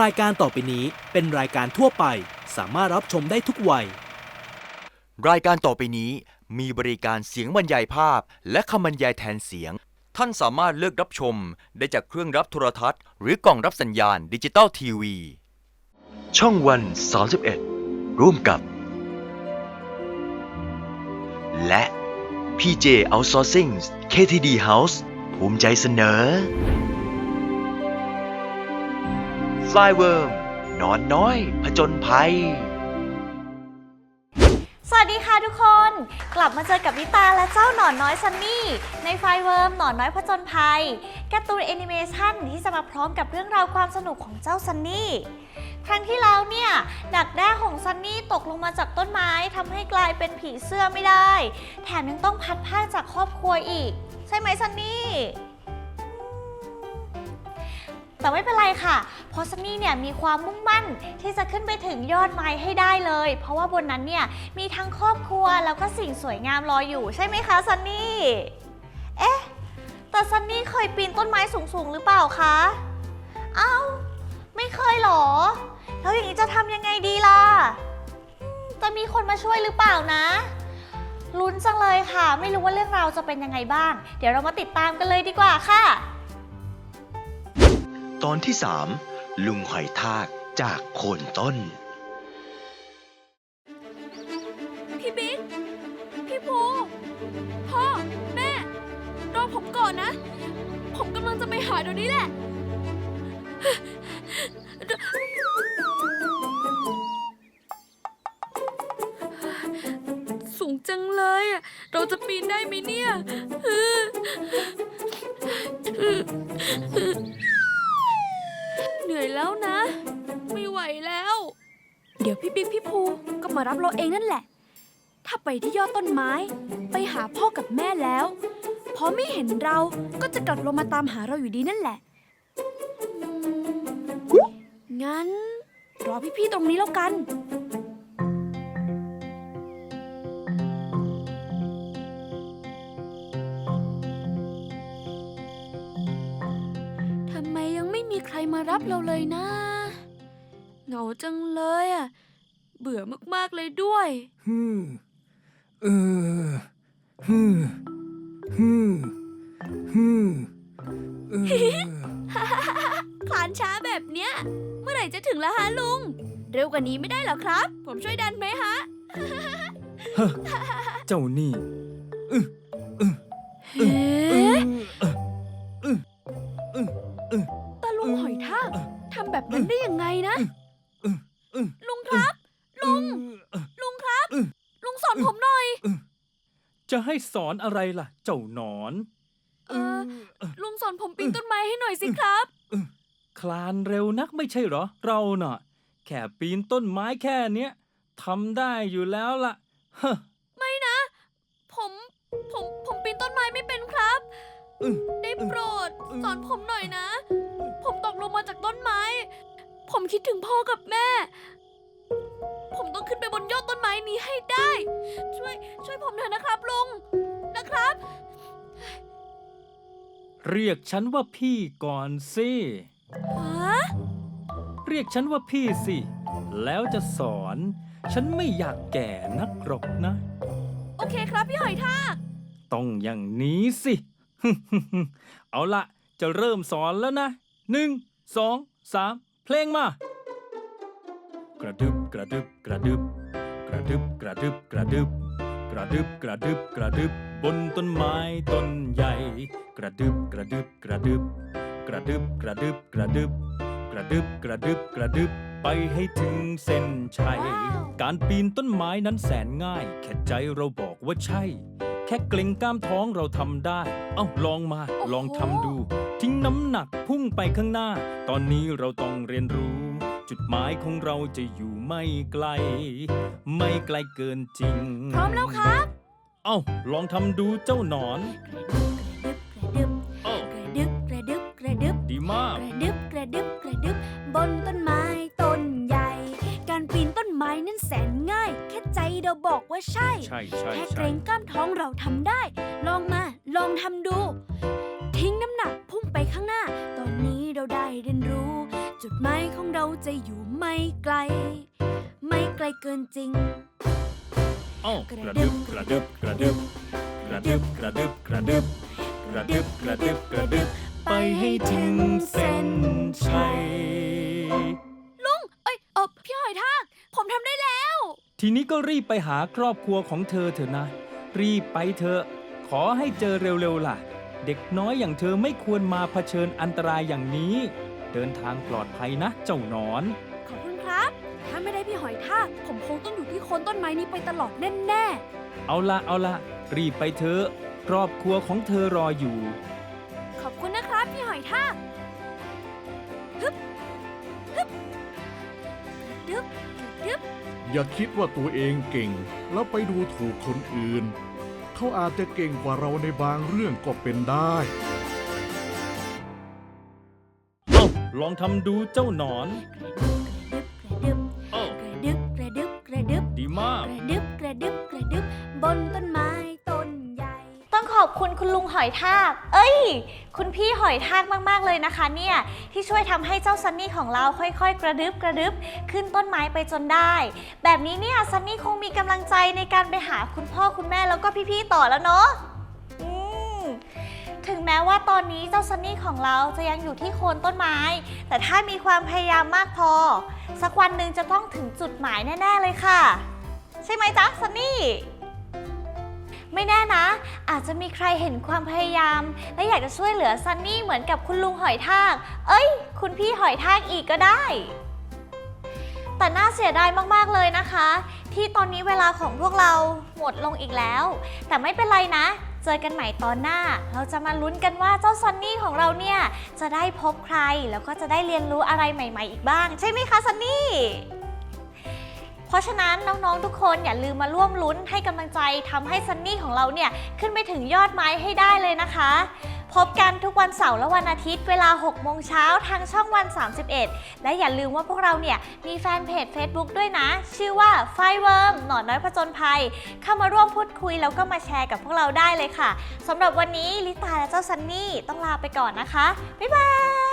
รายการต่อไปนี้เป็นรายการทั่วไป สามารถรับชมได้ทุกวัย รายการต่อไปนี้มีบริการเสียงบรรยายภาพ และคำบรรยายแทนเสียง ท่านสามารถเลือกรับชม ได้จากเครื่องรับโทรทัศน์ หรือกล่องรับสัญญาณดิจิตอลทีวี ช่องวัน 31 ร่วมกับ และ PJ Outsourcing KTD House ภูมิใจเสนอ Flyworm นอนน้อย ผจญภัย สวัสดีค่ะทุกคน กลับมาเจอกับนิตาและเจ้าหนอนน้อยซันนี่ ในไฟเวิร์มหนอนน้อยผจญภัยการ์ตูนแอนิเมชันที่จะมาพร้อมกับเรื่องราวความสนุกของเจ้าซันนี่ ครั้งที่แล้วเนี่ย ดักแด้ของซันนี่ตกลงมาจากต้นไม้ทำให้กลายเป็นผีเสื้อไม่ได้ แถมยังต้องพัดผ้าจากครอบครัวอีก ใช่ไหมซันนี่ แต่ไม่เป็นไรค่ะ เพราะซันนี่เนี่ยมีความมุ่งมั่นที่จะขึ้นไปถึงยอดไม้ให้ได้เลย เพราะว่าบนนั้นเนี่ยมีทั้งครอบครัวแล้วก็สิ่งสวยงามรออยู่ใช่ไหมคะซันนี่ เอ๊ะ แต่ซันนี่เคยปีนต้นไม้สูงๆหรือเปล่าคะ เอ้า ไม่เคยหรอ แล้วอย่างนี้จะทำยังไงดีล่ะ จะมีคนมาช่วยหรือเปล่านะลุ้นจังเลยค่ะ ไม่รู้ว่าเรื่องราวจะเป็นยังไงบ้าง เดี๋ยวเรามาติดตามกันเลยดีกว่าค่ะ ตอนที่3ลุงหอยทากจากโคนต้น พี่บิ๊ก พี่ภูพ่อ แม่รอผมก่อนนะ ผมกำลังจะไปหาเดี๋ยวนี้แหละ สูงจังเลยอะเราจะปีนได้ไหมเนี่ย นื่อยแล้วนะ ไม่ไหวแล้ว เดี๋ยวพี่บิ๊กพี่ภูก็มารับเราเองนั่นแหละ ถ้าไปที่ยอดต้นไม้ ไปหาพ่อกับแม่แล้วพอไม่เห็นเราก็จะกลับลงมาตามหาเราอยู่ดีนั่นแหละ งั้น รอพี่ๆตรงนี้แล้วกัน ยังไม่มีใครมารับเราเลยนะ เหงาจังเลยอะ เบื่อมากๆเลยด้วยฮึมเออฮึมฮึมฮึมเออ คลานช้าแบบเนี้ย เมื่อไหร่จะถึงแล้วฮะลุง เร็วกว่านี้ไม่ได้เหรอครับ ผมช่วยดันไหมฮะ เจ้านี่เฮ้ ตาลุงหอยทากทำแบบนั้นได้ยังไงนะ ลุงครับ ลุง ลุงครับ ลุงสอนผมหน่อย จะให้สอนอะไรล่ะ เจ้าหนอน เออ ลุงสอนผมปีนต้นไม้ให้หน่อยสิครับ คลานเร็วนักไม่ใช่เหรอ เราน่ะ แค่ปีนต้นไม้แค่เนี้ยทำได้อยู่แล้วล่ะฮะไม่นะ ผม ผม ผมปีนต้นไม้ไม่เป็นครับอืมได้โปรด สอนผมหน่อยนะ ผมคิดถึงพ่อกับแม่ ผมต้องขึ้นไปบนยอดต้นไม้นี้ให้ได้ ช่วย ช่วยผมเถอะนะครับลุง นะครับ เรียกฉันว่าพี่ก่อนสิ ฮะ เรียกฉันว่าพี่สิ แล้วจะสอน ฉันไม่อยากแก่นักหรอกนะ โอเคครับพี่หอยทาก ต้องอย่างนี้สิ เอาละจะเริ่มสอนแล้วนะหนึ่งสองสาม เพลงมากระดึบกระดึบกระดึบกระดึบกระดึบกระดึบกระดึบกระดึบกระดึบบนต้นไม้ต้นใหญ่ กระดึบกระดึบกระดึบกระดึบกระดึบกระดึบกระดึบกระดึบกระดึบไปให้ถึงเส้นชัยว้าวการปีนต้นไม้นั้นแสนง่าย แค่ใจเราบอกว่าใช่ แค่เกร็งกล้ามท้องเราทำได้ เอ้าลองมา ลองทำดู ทิ้งน้ำหนักพุ่งไปข้างหน้า ตอนนี้เราต้องเรียนรู้ จุดหมายของเราจะอยู่ไม่ไกล ไม่ไกลเกินจริง พร้อมแล้วครับ เอ้าลองทำดูเจ้าหนอน กระดึบเอ้ากระดึบกระดึบกระดึบดีมาก กระดึบกระดึบกระดึบบนต้นไม้ บอกว่าใช่ ใช่ใช่แค่เกใช่รงกล้ามท้องเราทำได้ ลองมา ลองทำดู ทิ้งน้ำหนักพุ่งไปข้างหน้า ตอนนี้เราได้เรียนรู้ จุดหมายของเราจะอยู่ไม่ไกล ไม่ไกลเกินจริงเอ้ากระดึบกระดึบกระดึบกระดึบกระดึบกระดึบกระดึบกระดึบกระดึบ ไปให้ถึงเส้น ทีนี้ก็รีบไปหาครอบครัวของเธอเถอะนะ รีบไปเถอะ ขอให้เจอเร็วๆล่ะ เด็กน้อยอย่างเธอไม่ควรมาเผชิญอันตรายอย่างนี้ เดินทางปลอดภัยนะ เจ้าหนอน ขอบคุณครับ ถ้าไม่ได้พี่หอยทากผมคงต้องอยู่ที่โคนต้นไม้นี้ไปตลอดแน่เอาละเอาละรีบไปเถอะครอบครัวของเธอรออยู่ ๆ ขอบคุณนะครับพี่หอยทากฮึบฮึบกระ ดึบกระดึบอย่าคิดว่าตัวเองเก่ง แล้วไปดูถูกคนอื่น เขาอาจจะเก่งกว่าเราในบางเรื่องก็เป็นได้ เอ้าลองทำดูเจ้าหนอนกระดึบเอ้ากระดึบกระดึบกระดึบดีมากกระดึบกระดึบกระดึบบนต้นไม้ คุณคุณลุงหอยทาก เอ้ย คุณพี่หอยทากมาก ๆ เลยนะคะ เนี่ยที่ช่วยทำให้เจ้าซันนี่ของเราค่อย ๆ กระดึบกระดึบขึ้นต้นไม้ไปจนได้ แบบนี้เนี่ยซันนี่คงมีกำลังใจในการไปหาคุณพ่อคุณแม่แล้วก็พี่ๆต่อแล้วเนาะอืม ถึงแม้ว่าตอนนี้เจ้าซันนี่ของเราจะยังอยู่ที่โคนต้นไม้ แต่ถ้ามีความพยายามมากพอ สักวันหนึ่งจะต้องถึงจุดหมายแน่ ๆ เลยค่ะ ใช่ไหมจ๊ะซันนี่ ไม่แน่นะ อาจจะมีใครเห็นความพยายาม และอยากจะช่วยเหลือซันนี่เหมือนกับคุณลุงหอยทาก เอ้ย คุณพี่หอยทากอีกก็ได้ แต่น่าเสียดายมากๆเลยนะคะ ที่ตอนนี้เวลาของพวกเราหมดลงอีกแล้ว แต่ไม่เป็นไรนะ เจอกันใหม่ตอนหน้า เราจะมาลุ้นกันว่าเจ้าซันนี่ของเราเนี่ยจะได้พบใครแล้วก็จะได้เรียนรู้อะไรใหม่ ๆ อีกบ้าง ใช่ไหมคะซันนี่ ราะฉะนั้นน้องๆทุกคนอย่าลืมมาร่วมลุ้นให้กำลังใจทำให้ซันนี่ของเราเนี่ยขึ้นไปถึงยอดไม้ให้ได้เลยนะคะ พบกันทุกวันเสาร์และวันอาทิตย์เวลา 6 โมงเช้าทางช่องวัน 31 และอย่าลืมว่าพวกเราเนี่ยมีแฟนเพจ Facebook ด้วยนะ ชื่อว่าไฟเวิร์มหนอนน้อยผจญภัย เข้ามาร่วมพูดคุยแล้วก็มาแชร์กับพวกเราได้เลยค่ะสำหรับวันนี้ลิตาและเจ้าซันนี่ต้องลาไปก่อนนะคะ บ๊ายบาย